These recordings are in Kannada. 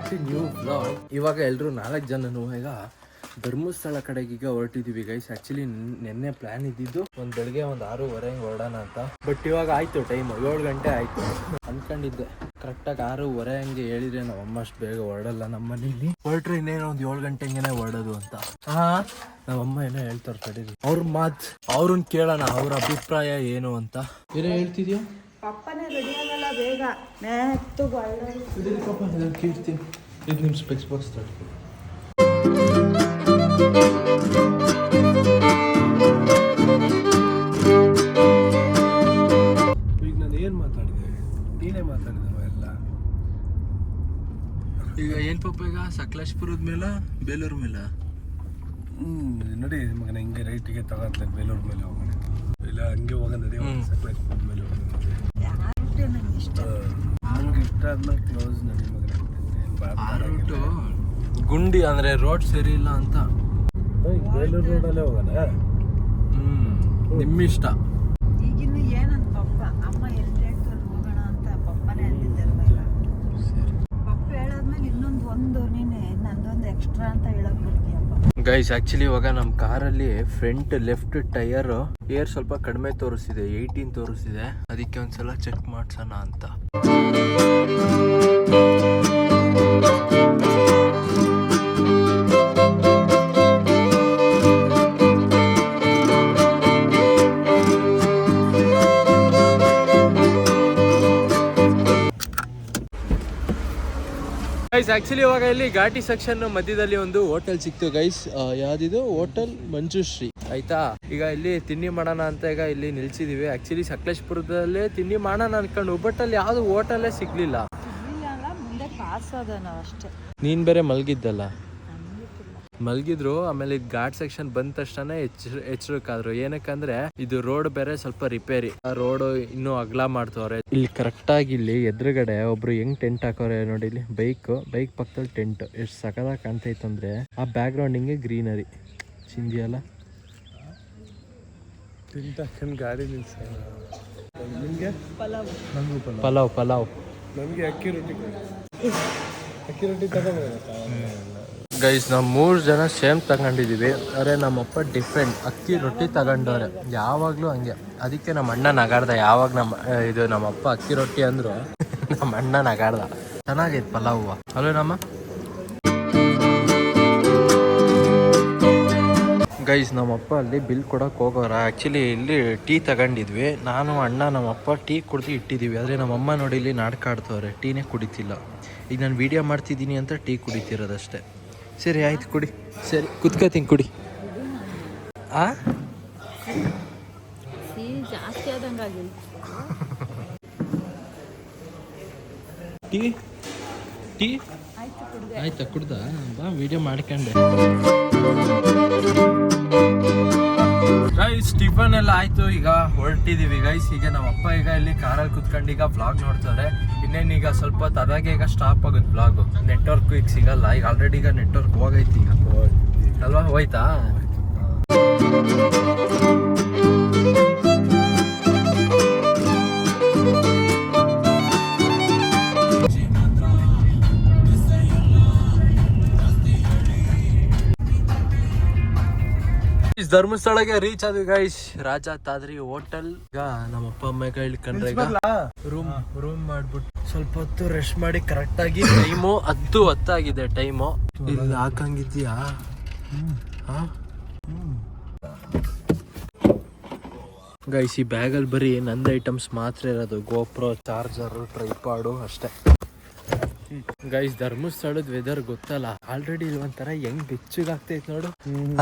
ಬ್ಯಾಕ್ ಟು ನ್ಯೂ ಬ್ಲಾಗ್ ಇವಾಗ ಎಲ್ಲರೂ ನಾಲ್ಕು ಜನನು ಈಗ ಧರ್ಮಸ್ಥಳ ಕಡೆಗೆ ಈಗ ಹೊರಟಿದೀವಿ ಗೈಸ್ ಆಕ್ಚುಲಿ ನಿನ್ನೆ ಪ್ಲಾನ್ ಇದ್ದಿದ್ದು ಒಂದು ಬೆಳಗ್ಗೆ ಒಂದ್ ಆರೂವರೆ ಹೊರಡೋಣ ಅಂತ. ಬಟ್ ಇವಾಗ ಆಯ್ತು ಟೈಮ್ ಏಳು ಗಂಟೆ ಆಯ್ತು. ಅನ್ಕೊಂಡಿದ್ದೆ. ಕರೆಕ್ಟಾಗಿ ಆರೂವರೆ ಹಂಗೆ ಹೇಳಿದ್ರೆ ನಾವು ಅಮ್ಮಷ್ಟು ಬೇಗ ಹೊರಡಲ್ಲ ನಮ್ಮ ಮನೇಲಿ. ಹೊರಟ್ರೆ ಇನ್ನೇನೋ ಒಂದು ಏಳು ಗಂಟೆ ಹಂಗೇನೆ ಹೊರಡೋದು ಅಂತ. ಹಾಂ ನಮ್ಮಮ್ಮ ಏನೋ ಹೇಳ್ತಾರ ತಡೀರಿ ಅವ್ರ ಮಾತು ಅವ್ರನ್ನ ಕೇಳೋಣ, ಅವ್ರ ಅಭಿಪ್ರಾಯ ಏನು ಅಂತ. ಏನೋ ಹೇಳ್ತಿದ್ಯಾ? ಬೇಗ. ಕೇಳ್ತೀನಿ ಇದು ನಿಮ್ಮ ಸ್ಪೆಕ್ಸ್ ಬಾಕ್ಸ್ ಈಗ ನಾನು ಏನು ಮಾತಾಡಿದೆ? ನೀನೇ ಮಾತಾಡಿದವ ಎಲ್ಲ? ಈಗ ಏನು ಪಾಪ ಈಗ? ಸಕಲೇಶ್ಪುರದ ಮೇಲೆ ಬೇಲೂರು ಮೇಲೆ? ಹ್ಞೂ ನೋಡಿ ಮಗನ ಹಿಂಗೆ ರೈಟಿಗೆ ತಗೊಂಡ್ಲೆ ಬೇಲೂರು ಮೇಲೆ ಹೋಗೋಣ. ಇಲ್ಲ ಹಂಗೆ ಹೋಗೋಣ ನಡಿ ಸಕಲೇಶ್ಪುರದ ಮೇಲೆ ಹೋಗೋಣ ನಂಗೆ ಇಷ್ಟ? ನಂಗೆ ಇಷ್ಟ ಆದ್ಮೇಲೆ ಕ್ಲೋಸ್ ನನಗೆ ಮಗನ. ಗುಂಡಿ ಅಂದ್ರೆ ರೋಡ್ ಸರಿ ಇಲ್ಲ ಅಂತ. ಬೇಲೂರು ರೋಡಲ್ಲೇ ಹೋಗೋಣ? ಹ್ಮ್ ನಿಮ್ಮಿಷ್ಟ. ಈಗಿನ್ನು ಏನಂತ ಪಪ್ಪ? ಅಮ್ಮ ಎಲ್ಲಿ ಹೇಳ್ತಾರೆ ಹೋಗೋಣ ಅಂತ ಪಪ್ಪನೇ ಅಂದಿದ್ದಲ್ವ ಈಗ? ಪಪ್ಪ ಹೇಳಾದ್ಮೇಲೆ ಇನ್ನೊಂದು ಒಂದು ನೀನೆ ನಂದೊಂದು ಎಕ್ಸ್ಟ್ರಾ ಅಂತ ಹೇಳಕ್ ಬಿಡ್ತೀಯಪ್ಪ ಗೈಸ್ ಆಕ್ಚುಲಿ ಇವಾಗ ನಮ್ಮ ಕಾರಲ್ಲಿ ಫ್ರಂಟ್ ಲೆಫ್ಟ್ ಟೈರ್ ಏರ್ ಸ್ವಲ್ಪ ಕಡಿಮೆ ತೋರಿಸಿದೆ ಏಯ್ಟೀನ್ ತೋರಿಸಿದೆ ಅದಕ್ಕೆ ಒಂದ್ಸಲ ಚೆಕ್ ಮಾಡ್ಸೋಣ ಅಂತ. ಗೈಸ್ ಆಕ್ಚುಲಿ ಇವಾಗ ಇಲ್ಲಿ ಘಾಟಿ ಸೆಕ್ಷನ್ ಮಧ್ಯದಲ್ಲಿ ಒಂದು ಹೋಟೆಲ್ ಸಿಕ್ತು ಗೈಸ್ ಯಾವ್ದಿದು? ಹೋಟೆಲ್ ಮಂಜುಶ್ರೀ ಆಯ್ತಾ? ಈಗ ಇಲ್ಲಿ ತಿಂಡಿ ಮಾಡೋಣ ಅಂತ ಈಗ ಇಲ್ಲಿ ನಿಲ್ಸಿದೀವಿ. ಆಕ್ಚುಲಿ ಸಕಲೇಶ್ಪುರದಲ್ಲೇ ತಿಂಡಿ ಮಾಡೋಣ ಅನ್ಕೊಂಡು ಬಟ್ ಅಲ್ಲಿ ಯಾವ್ದು ಹೋಟೆಲ್ ಸಿಗ್ಲಿಲ್ಲ. ನೀನ್ ಬೇರೆ ಮಲ್ಗಿದ್ದಲ್ಲ. ಮಲ್ಗಿದ್ರು ಆಮೇಲೆ ಇದು ಘಾಟ್ ಸೆಕ್ಷನ್ ಬಂದ ತಕ್ಷಣ ಎಚ್ಚರ ಎಚ್ಚರಕ್ಕಾದ್ರು. ಏನಕ್ಕಂದ್ರೆ ಇದು ರೋಡ್ ಬೇರೆ ಸ್ವಲ್ಪ ರಿಪೇರಿ ಆ ರೋಡ್ ಇನ್ನೂ ಅಗಲ ಮಾಡ್ತವ್ರೆ. ಇಲ್ಲಿ ಕರೆಕ್ಟ್ ಆಗಿ ಇಲ್ಲಿ ಎದುರುಗಡೆ ಒಬ್ರು ಹೆಂಗ್ ಟೆಂಟ್ ಹಾಕೋರೆ ನೋಡಿ ಇಲ್ಲಿ. ಬೈಕ್ ಬೈಕ್ ಪಕ್ಕದಲ್ಲಿ ಟೆಂಟ್ ಎಷ್ಟು ಸಕದಾಗಿ ಕಾಣ್ತೈತೆ ಅಂದ್ರೆ ಆ ಬ್ಯಾಕ್ ಗ್ರೌಂಡಿಂಗ್ ಗ್ರೀನರಿ ಚಿಂದಿ ಅಲ್ಲ? ಗಾಡಿ ನಿಲ್ಸ. ನಿಮಗೆ? ಪಲಾವ್. ಪಲಾವ್. ಪಲಾವ್ ನನಗೆ ಅಕ್ಕಿ ರೊಟ್ಟಿ ಅಕ್ಕಿ ರೊಟ್ಟಿ ತಗೊಂಡ್ಬರೋದಾ ಗೈಸ್ ನಾವು ಮೂರು ಜನ ಸೇಮ್ ತಗೊಂಡಿದ್ದೀವಿ ಅರೆ, ನಮ್ಮಪ್ಪ ಡಿಫ್ರೆಂಟ್ ಅಕ್ಕಿ ರೊಟ್ಟಿ ತಗೊಂಡವ್ರೆ. ಯಾವಾಗಲೂ ಹಂಗೆ. ಅದಕ್ಕೆ ನಮ್ಮ ಅಣ್ಣ ನಗಾಡ್ದ. ಯಾವಾಗ ನಮ್ಮ ಇದು ನಮ್ಮಪ್ಪ ಅಕ್ಕಿ ರೊಟ್ಟಿ ಅಂದರು ನಮ್ಮ ಅಣ್ಣ ನಗಾಡ್ದ. ಚೆನ್ನಾಗೈತೆ ಪಲಾವ್ ಹಲೋ ನಮ್ಮ? ಗೈಸ್ ನಮ್ಮಪ್ಪ ಅಲ್ಲಿ ಬಿಲ್ ಕೊಡೋಕೆ ಹೋಗೋರ. ಆ್ಯಕ್ಚುಲಿ ಇಲ್ಲಿ ಟೀ ತಗೊಂಡಿದ್ವಿ. ನಾನು, ಅಣ್ಣ, ನಮ್ಮಪ್ಪ ಟೀ ಕುಡ್ದು ಇಟ್ಟಿದ್ದೀವಿ ಆದರೆ ನಮ್ಮಮ್ಮ ನೋಡಿ ಇಲ್ಲಿ ನಾಡ್ಕಾಡ್ತವ್ರೆ ಟೀನೇ ಕುಡಿತಿಲ್ಲ. ಈಗ ನಾನು ವೀಡಿಯೋ ಮಾಡ್ತಿದ್ದೀನಿ ಅಂತ ಟೀ ಕುಡಿತಿರೋದಷ್ಟೇ. ಸರಿ, ಆಯ್ತು, ಕುಡಿ. ಸರಿ, ಕುತ್ಕೋತೀನಿ, ಕುಡಿ. ಆ? ಟೀ? ಟೀ? ಆಯ್ತಾ, ಕುಡ್ದ? ಬಾ ವಿಡಿಯೋ ಮಾಡ್ಕೊಂಡೆ. ಗೈಸ್ ಟಿಫನ್ ಎಲ್ಲ ಆಯ್ತು, ಈಗ ಹೊರಟಿದೀವಿ. ಗೈಸ್ ಈಗ ನಮ್ಮ ಅಪ್ಪ ಈಗ ಇಲ್ಲಿ ಕಾರಲ್ಲಿ ಕುತ್ಕೊಂಡು ಈಗ ಬ್ಲಾಗ್ ನೋಡ್ತಾರೆ ಇನ್ನೇನು ಈಗ ಸ್ವಲ್ಪ ಹೊತ್ತು ಅದಾಗೆ ಈಗ ಸ್ಟಾಪ್ ಆಗುತ್ತೆ ಬ್ಲಾಗ್ ನೆಟ್ವರ್ಕ್ ಈಗ ಸಿಗಲ್ಲ. ಈಗ ಆಲ್ರೆಡಿ ಈಗ ನೆಟ್ವರ್ಕ್ ಹೋಗೈತಿ ಈಗ. ಅಲ್ವಾ? ಹೋಯ್ತಾ? ಧರ್ಮಸ್ಥಳಗೆ ಧರ್ಮಸ್ಥಳಕ್ಕೆ ರೀಚ್ ಆದ್ವಿ ಗೈಸ್ ರಾಜ ತಾದ್ರಿ ಹೋಟೆಲ್ ಈಗ ನಮ್ಮ ಅಪ್ಪ ಅಮ್ಮ ಕೈಲಿ ಕಂಡ್ರೆ ರೂಮ್ ರೂಮ್ ಮಾಡ್ಬಿಟ್ಟು ಸ್ವಲ್ಪ ಹೊತ್ತು ರೆಸ್ಟ್ ಮಾಡಿ ಕರೆಕ್ಟ್ ಆಗಿ ಟೈಮು ಹತ್ತು ಹತ್ತಾಗಿದೆ ಟೈಮು ಇಲ್ಲಿ ಹಾಕಂಗಿದ್ಯಾ? ಗೈಸ್ ಈ ಬ್ಯಾಗಲ್ಲಿ ಬರೀ ನಂದು ಐಟಮ್ಸ್ ಮಾತ್ರ ಇರೋದು. ಗೋಪ್ರೋ ಚಾರ್ಜರ್ ಟ್ರೈಪಾಡು ಅಷ್ಟೇ. ಗೈಸ್ ಧರ್ಮಸ್ಥಳದ ವೆದರ್ ಗೊತ್ತಲ್ಲ? ಆಲ್ರೆಡಿ ಇಲ್ಲಿ ಒಂಥರ ಹೆಂಗ್ ಬೆಚ್ಚಗಾಗ್ತೈತೆ ನೋಡು.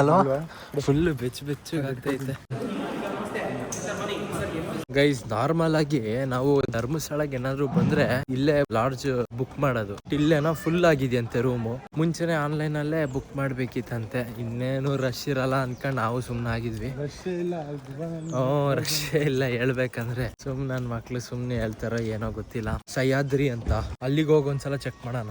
ಅಲ್ವಾ ಫುಲ್ ಬೆಚ್ಚ ಬೆಚ್ಚಗಾಗ್ತೈತೆ. ಗೈಸ್ ನಾರ್ಮಲ್ ಆಗಿ ನಾವು ಧರ್ಮಸ್ಥಳಕ್ಕೆ ಏನಾದ್ರು ಬಂದ್ರೆ ಇಲ್ಲೇ ಲಾಡ್ಜ್ ಬುಕ್ ಮಾಡೋದು. ಇಲ್ಲೇನೋ ಫುಲ್ ಆಗಿದೆಯಂತೆ ರೂಮು ಮುಂಚೆನೆ ಆನ್ಲೈನ್ ಅಲ್ಲೇ ಬುಕ್ ಮಾಡ್ಬೇಕಿತ್ತಂತೆ. ಇನ್ನೇನು ರಶ್ ಇರಲ್ಲ ಅನ್ಕೊಂಡ್ ನಾವು ಸುಮ್ನೆ ಆಗಿದ್ವಿ. ಹ್ಮ್ ರಶ್ ಇಲ್ಲ ಹೇಳ್ಬೇಕಂದ್ರೆ. ಸುಮ್ ನನ್ ಮಕ್ಳು ಸುಮ್ನೆ ಹೇಳ್ತಾರೋ ಏನೋ ಗೊತ್ತಿಲ್ಲ. ಸಹ್ಯಾದ್ರಿ ಅಂತ. ಅಲ್ಲಿಗೆ ಹೋಗಿ ಒಂದ್ಸಲ ಚೆಕ್ ಮಾಡೋಣ.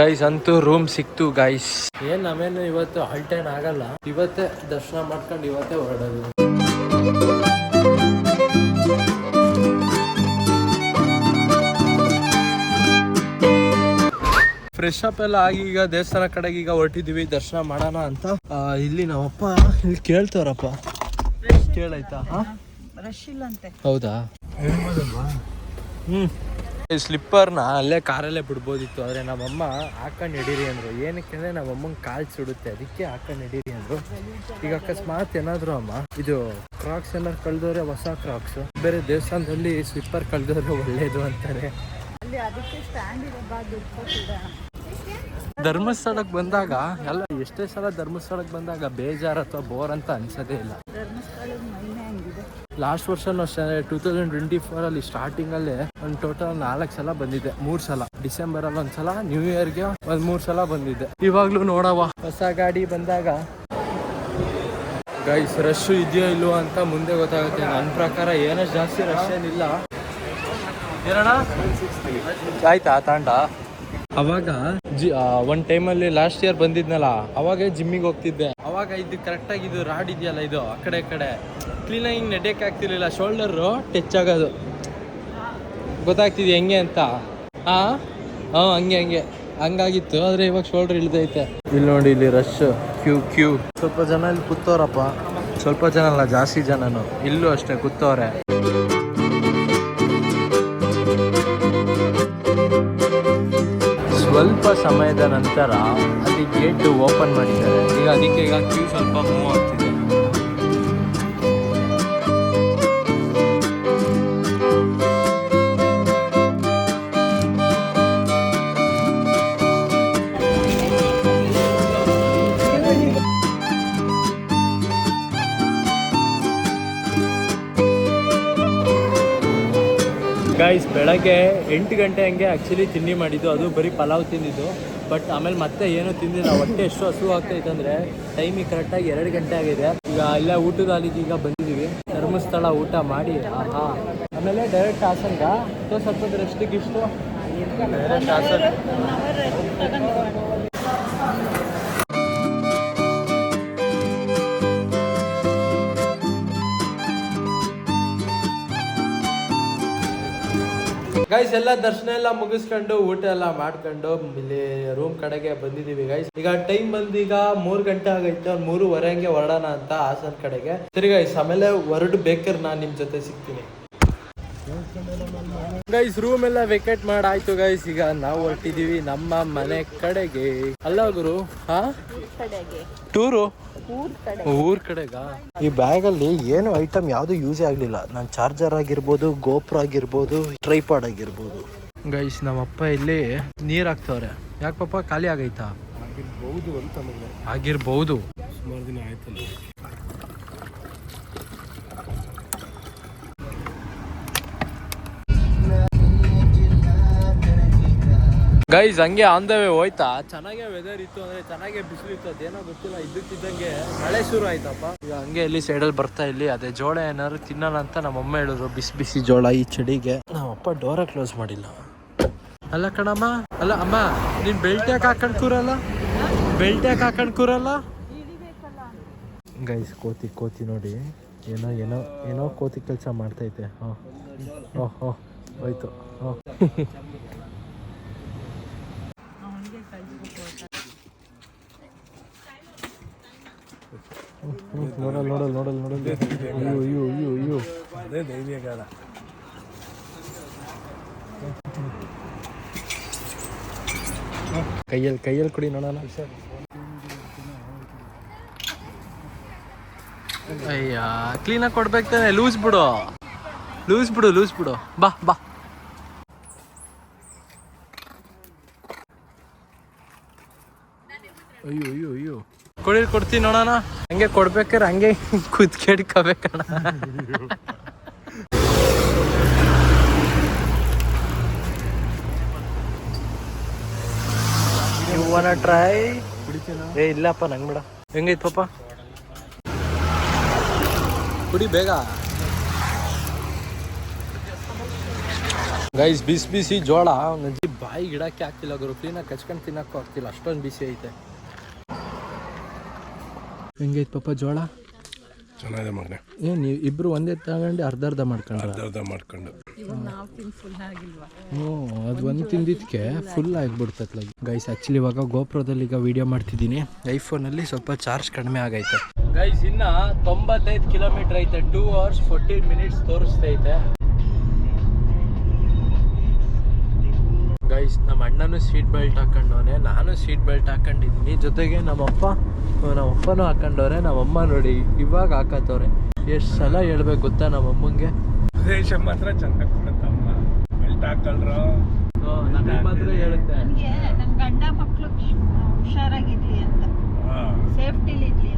ಗೈಸ್ ಅಂತೂ ರೂಮ್ ಸಿಕ್ತು ಗೈಸ್ ಏನ್ ನಾವೇನು ಇವತ್ತು ಹಲ್ಟೇನ್ ಆಗಲ್ಲ. ಇವತ್ತೇ ದರ್ಶನ ಮಾಡ್ಕೊಂಡು ಇವತ್ತೇ ಹೊರಡೋದು. ಫ್ರೆಶ್ ಅಪ್ ಎಲ್ಲ ಆಗಿ ಈಗ ದೇವಸ್ಥಾನ ಕಡೆಗೆ ಈಗ ಹೊರಟಿದ್ದೀವಿ. ದರ್ಶನ ಮಾಡೋಣ ಅಂತ. ಇಲ್ಲಿ ನಮ್ಮಪ್ಪ ಇಲ್ಲಿ ಕೇಳ್ತಾರಪ್ಪ ಕೇಳಾಯ್ತಾ? ಹೌದಾ? ಹ್ಮ್. ಸ್ಲಿಪ್ಪರ್ನ ಅಲ್ಲೇ ಕಾರಲ್ಲೇ ಬಿಡ್ಬೋದಿತ್ತು. ಆದ್ರೆ ನಮ್ಮಮ್ಮ ಹಾಕೊಂಡು ಹಿಡೀರಿ ಅಂದ್ರು. ಏನಕ್ಕೆ ಅಂದ್ರೆ ನಮ್ಮಮ್ಮಂಗೆ ಕಾಲ್ ಸುಡುತ್ತೆ. ಅದಕ್ಕೆ ಹಾಕೊಂಡು ಹಿಡೀರಿ ಅಂದ್ರು. ಈಗ ಅಕಸ್ಮಾತ್ ಏನಾದ್ರು ಅಮ್ಮ ಇದು ಕ್ರಾಕ್ಸ್ ಏನಾದ್ರು ಕಳೆದವ್ರೆ ಹೊಸ ಕ್ರಾಕ್ಸ್ ಬೇರೆ ದೇವಸ್ಥಾನದಲ್ಲಿ ಸ್ಲಿಪ್ಪರ್ ಕಳ್ದವ್ರೆ ಒಳ್ಳೇದು ಅಂತಾರೆ. ಧರ್ಮಸ್ಥಳಕ್ಕೆ ಬಂದಾಗ ಎಲ್ಲ ಎಷ್ಟೇ ಸಲ ಧರ್ಮಸ್ಥಳಕ್ಕೆ ಬಂದಾಗ ಬೇಜಾರು ಅಥವಾ ಬೋರ್ ಅಂತ ಅನ್ಸೋದೇ ಇಲ್ಲ. ಲಾಸ್ಟ್ ವರ್ಷನೂ ಅಷ್ಟೇ ಟೂ ತೌಸಂಡ್ ಟ್ವೆಂಟಿ ಫೋರಲ್ಲಿ ಅಲ್ಲಿ ಸ್ಟಾರ್ಟಿಂಗ್ ಅಲ್ಲೇ ಒಂದು ಟೋಟಲ್ ನಾಲ್ಕು ಸಲ ಬಂದಿದ್ದೆ ಮೂರು ಸಲ. ಡಿಸೆಂಬರ್ ಅಲ್ಲಿ ಒಂದ್ಸಲ ನ್ಯೂ ಇಯರ್ಗೆ ಒಂದು ಮೂರು ಸಲ ಬಂದಿದ್ದೆ ಇವಾಗ್ಲೂ ನೋಡವ ಹೊಸ ಗಾಡಿ ಬಂದಾಗ ಗೈಸ್ ರಶ್ ಇದೆಯೋ ಇಲ್ವೋ ಅಂತ ಮುಂದೆ ಗೊತ್ತಾಗುತ್ತೆ. ನನ್ನ ಪ್ರಕಾರ ಏನೋ ಜಾಸ್ತಿ ರಶ್ ಏನಿಲ್ಲ. ಆಯ್ತಾ ತಾಂಡ? ಅವಾಗ ಜಿ ಒಂದು ಟೈಮಲ್ಲಿ ಲಾಸ್ಟ್ ಇಯರ್ ಬಂದಿದ್ನಲ್ಲ ಅವಾಗ ಜಿಮ್ಮಿಗೆ ಹೋಗ್ತಿದ್ದೆ. ಅವಾಗ ಇದು ಕರೆಕ್ಟಾಗಿ ಇದು ರಾಡ್ ಇದೆಯಲ್ಲ ಇದು ಆ ಕಡೆ ಕಡೆ. ಕ್ಲೀನಾಗಿ ನಡೆಯಕ್ಕೆ ಆಗ್ತಿರ್ಲಿಲ್ಲ ಶೋಲ್ಡರು ಟಚ್ ಆಗೋದು. ಗೊತ್ತಾಗ್ತಿದ್ಯಾ ಹೆಂಗೆ ಅಂತ? ಹಾ ಹಾಂ ಹಂಗೆ ಹಂಗೆ. ಹಂಗಾಗಿತ್ತು ಆದರೆ ಇವಾಗ ಶೋಲ್ಡರ್ ಇಳಿದೈತೆ. ಇಲ್ಲಿ ನೋಡಿ ಇಲ್ಲಿ ರಶ್ ಕ್ಯೂ ಕ್ಯೂ ಸ್ವಲ್ಪ ಜನ ಇಲ್ಲಿ ಕೂತವ್ರಪ್ಪ. ಸ್ವಲ್ಪ ಜನ ಅಲ್ಲ ಜಾಸ್ತಿ ಜನನು. ಇಲ್ಲೂ ಅಷ್ಟೇ ಕೂತವ್ರೆ. ನಂತರ ಅಲ್ಲಿ ಗೇಟ್ ಓಪನ್ ಮಾಡಿದ್ದಾರೆ. ಈಗ ಅದಕ್ಕೆ ಈಗ ಕ್ಯೂ ಸ್ವಲ್ಪ ಮೂವ್ ಆಗ್ತಿದೆ. ಗೈಸ್ ಬೆಳಗ್ಗೆ ಎಂಟು ಗಂಟೆ ಹಂಗೆ ಆ್ಯಕ್ಚುಲಿ ತಿಂಡಿ ಮಾಡಿದ್ದು. ಅದು ಬರೀ ಪಲಾವ್ ತಿಂದಿದ್ದು. ಬಟ್ ಆಮೇಲೆ ಮತ್ತೆ ಏನೂ ತಿಂದಿಲ್ಲ. ಹೊಟ್ಟೆ ಎಷ್ಟು ಹಸು ಆಗ್ತೈತೆ ಅಂದರೆ ಟೈಮಿಗೆ ಕರೆಕ್ಟಾಗಿ ಎರಡು ಗಂಟೆ ಆಗಿದೆ. ಈಗ ಇಲ್ಲ ಊಟದ ಅಲ್ಲಿಗೆ ಈಗ ಬಂದಿದ್ದೀವಿ. ಧರ್ಮಸ್ಥಳ ಊಟ ಮಾಡಿ. ಆಹಾ. ಆಮೇಲೆ ಡೈರೆಕ್ಟ್ ಹಾಸನ್ಗ ಸೊ ಸ್ವಲ್ಪ ರೆಸ್ಟಿಗೆ ಇಷ್ಟು. ಡೈರೆಕ್ಟ್ ಹಾಸನ್. ಗೈಸ್ ಎಲ್ಲ ದರ್ಶನ ಎಲ್ಲ ಮುಗಿಸ್ಕೊಂಡು ಊಟ ಎಲ್ಲ ಮಾಡ್ಕೊಂಡು ಇಲ್ಲಿ ರೂಮ್ ಕಡೆಗೆ ಬಂದಿದೀವಿ ಗೈಸ್ ಈಗ ಟೈಮ್ ಬಂದೀಗ ಈಗ ಮೂರ್ ಗಂಟೆ ಆಗೈತೆ ಒಂದ್ ಮೂರುವರೆ ಹಂಗೆ ಹೊರಡೋಣ ಅಂತ ಹಾಸನ್ ಕಡೆಗೆ. ಸರಿ ಗೈಸ್ ಆಮೇಲೆ ಹೊರಡು ಬೇಕಾದ್ರೆ ನಾನು ನಿಮ್ ಜೊತೆ ಸಿಗ್ತೀನಿ. ಗೈಸ್ ರೂಮ್ ಎಲ್ಲ ವೆಕೇಟ್ ಮಾಡಾಯ್ತು ಗೈಸ್ ಈಗ ನಾವು ಹೊರಟಿದೀವಿ ನಮ್ಮ ಮನೆ ಕಡೆಗೆ. ಅಲ್ಲ ಗುರು ಹಾ? ಟೂರು? ಊರ್ ಕಡೆ. ಕಡೆಗ? ಈ ಬ್ಯಾಗ್ ಅಲ್ಲಿ ಏನು ಐಟಮ್ ಯಾವ್ದು ಯೂಸ್ ಆಗ್ಲಿಲ್ಲ. ನನ್ ಚಾರ್ಜರ್ ಆಗಿರ್ಬೋದು ಗೋಪ್ರ ಆಗಿರ್ಬೋದು ಟ್ರೈಪಾಡ್ ಆಗಿರ್ಬೋದು. ಗೈಸ್ ನಮ್ಮಪ್ಪ ಇಲ್ಲಿ ನೀರ್ ಹಾಕ್ತವ್ರೆ. ಯಾಕೆ ಪಾಪ ಖಾಲಿ ಆಗೈತಾ? ಆಗಿರ್ಬಹುದು ಅಂತ ಆಗಿರ್ಬಹುದು ಸುಮಾರು ದಿನ ಆಯ್ತಲ್ಲ. ಗೈಸ್ ಹಂಗೆ ಆನ್ ದ ವೇ ಹೋಯ್ತಾ? ಚೆನ್ನಾಗೆ ವೆದರ್ ಇತ್ತು ಅಂದ್ರೆ ಚೆನ್ನಾಗೆ ಬಿಸಿಲು ಇತ್ತು, ಅದೇನೋ ಗೊತ್ತಿಲ್ಲ, ಇದ್ದಕ್ಕಿದ್ದಂಗೆ ಮಳೆ ಶುರು ಆಯ್ತಪ್ಪ. ಈಗ ಹಂಗೆ ಇಲ್ಲಿ ಸೈಡಲ್ಲಿ ಬರ್ತಾ ಇಲ್ಲಿ, ಅದೇ ಜೋಳ ಏನಾದ್ರು ತಿನ್ನೋಣ ಅಂತ ನಮ್ಮ ಅಮ್ಮ ಹೇಳಿದ್ರು, ಬಿಸಿ ಬಿಸಿ ಜೋಳ ಈ ಚಳಿಗೆ. ನಮ್ಮಪ್ಪ ಡೋರ ಕ್ಲೋಸ್ ಮಾಡಿಲ್ಲ. ಅಲ್ಲ ಕಣಮ್ಮ, ಅಲ್ಲ ಅಮ್ಮ, ನೀನ್ ಬೆಲ್ಟ್ ಯಾಕೆ ಹಾಕೊಂಡ್ ಕೂರಲ್ಲ? ಬೆಲ್ಟ್ ಯಾಕೆ ಹಾಕೊಂಡ್ ಕೂರಲ್ಲ? ಗೈಸ್ ಕೋತಿ ಕೋತಿ ನೋಡಿ, ಏನೋ ಏನೋ ಏನೋ ಕೋತಿ ಕೆಲಸ ಮಾಡ್ತೈತೆ. ಹಾಂ. ಓಹ್ ಹೋಯ್ತು. ನೋಡಲ್ ನೋಡಲ್ ನೋಡಲ್ ನೋಡಲ್ ಅಯ್ಯೋ ಅಯ್ಯೋ ಅಯ್ಯೋ ಅಯ್ಯೋ. ಅದೇ ಧೈರ್ಯಗಾರ ಕೈಯಲ್ಲಿ ಕೈಯಲ್ಲಿ ಕೊಡಿ ನೋಡೋಣ. ಅಯ್ಯ ಕ್ಲೀನಾಗಿ ಕೊಡ್ಬೇಕು ತಾನೆ. ಲೂಸ್ ಬಿಡು. ಲೂಸ್ ಬಿಡು ಲೂಸ್ ಬಿಡು. ಬಾ ಬಾ. ಅಯ್ಯೋ ಅಯ್ಯೋ ಅಯ್ಯೋ. ಕೊಡಿ ಕೊಡ್ತೀನಿ ನೋಡೋಣ. ಹಂಗೆ ಕೊಡ್ಬೇಕಾರೆ ಹಂಗೆ ಕುತ್ಕೆಡ್ಕೋಬೇಕಣ್ಣ ಯು ವಾನ ಟ್ರೈ ಏ, ಇಲ್ಲಪ್ಪ, ನಂಗೆ ಬಿಡ. ಹೆಂಗೈತ್ ಪಾಪ? ಕುಡಿ ಬೇಗ. ಗೈಸ್ ಬಿಸಿ ಬಿಸಿ ಜೋಳ ಒಂದೊಂದು ಬಾಯಿ ಗಿಡಕ್ಕೆ ಹಾಕ್ತಿಲ್ಲ ಗುರು. ಕ್ಲೀನಾಗಿ ಕಚ್ಕೊಂಡು ತಿನ್ನಕ್ಕೂ ಆಗ್ತಿಲ್ಲ. ಅಷ್ಟೊಂದು ಬಿಸಿ ಐತೆ. ಹೆಂಗೈತ್ ಪಾಪ ಜೋಳ ಚೆನ್ನಾಗಿದೆ ಮಗನೆ. ಏನು ನೀವು ಇಬ್ರು ಒಂದೇ ತಗೊಂಡು ಅರ್ಧ ಅರ್ಧ ಮಾಡ್ಕೊಂಡ್ರ? ಅರ್ಧ ಅರ್ಧ ಮಾಡ್ಕೊಂಡು. ಇವಾಗ ನಾವು ತಿನ್ ಫುಲ್ ಆಗಿಲ್ವಾ? ಹ್ಞೂ ಅದು ಒಂದು ತಿಂದಿದ್ದಕ್ಕೆ ಫುಲ್ ಆಗಿಬಿಡ್ತೈತೆ ಗೈಸ್ ಆ್ಯಕ್ಚುಲಿ ಇವಾಗ ಗೋಪುರದಲ್ಲಿ ಈಗ ವಿಡಿಯೋ ಮಾಡ್ತಿದ್ದೀನಿ. ಐಫೋನಲ್ಲಿ ಸ್ವಲ್ಪ ಚಾರ್ಜ್ ಕಡಿಮೆ ಆಗೈತೆ. ಗೈಸ್ ಇನ್ನ ತೊಂಬತ್ತೈದು ಕಿಲೋಮೀಟರ್ ಐತೆ. ಟೂ ಅವರ್ಸ್ ಫೋರ್ಟೀನ್ ಮಿನಿಟ್ಸ್ ತೋರಿಸ್ತೈತೆ. ಗೈಸ್ ನಮ್ಮ ಅಣ್ಣನೂ ಸೀಟ್ ಬೆಲ್ಟ್ ಹಾಕೊಂಡವನೆ ನಾನು ಸೀಟ್ ಬೆಲ್ಟ್ ಹಾಕೊಂಡಿದ್ದೀನಿ. ಜೊತೆಗೆ ನಮ್ಮಪ್ಪ ನಮ್ಮಪ್ಪನೂ ಹಾಕೊಂಡವ್ರೆ ನಮ್ಮಮ್ಮ ನೋಡಿ ಇವಾಗ ಹಾಕತ್ತವ್ರೆ. ಎಷ್ಟು ಸಲ ಹೇಳ್ಬೇಕು ಗೊತ್ತಾ ನಮ್ಮಮ್ಮಂಗೆ ದೇಶ ಮಾತ್ರ ಚೆನ್ನಾಗಿ ಕೊಡುತ್ತಮ್ಮ ಬೆಲ್ಟ್ ಹಾಕಲ್ರ? ನನಗೆ ಮಾತ್ರ ಹೇಳುತ್ತೆ. ನನಗೆ ನನ್ನ ಗಂಡ ಮಕ್ಕಳು ಹುಷಾರಾಗಿರ್ಲಿ ಅಂತ. ಸೇಫ್ಟಿಲಿ ಇರ್ಲಿ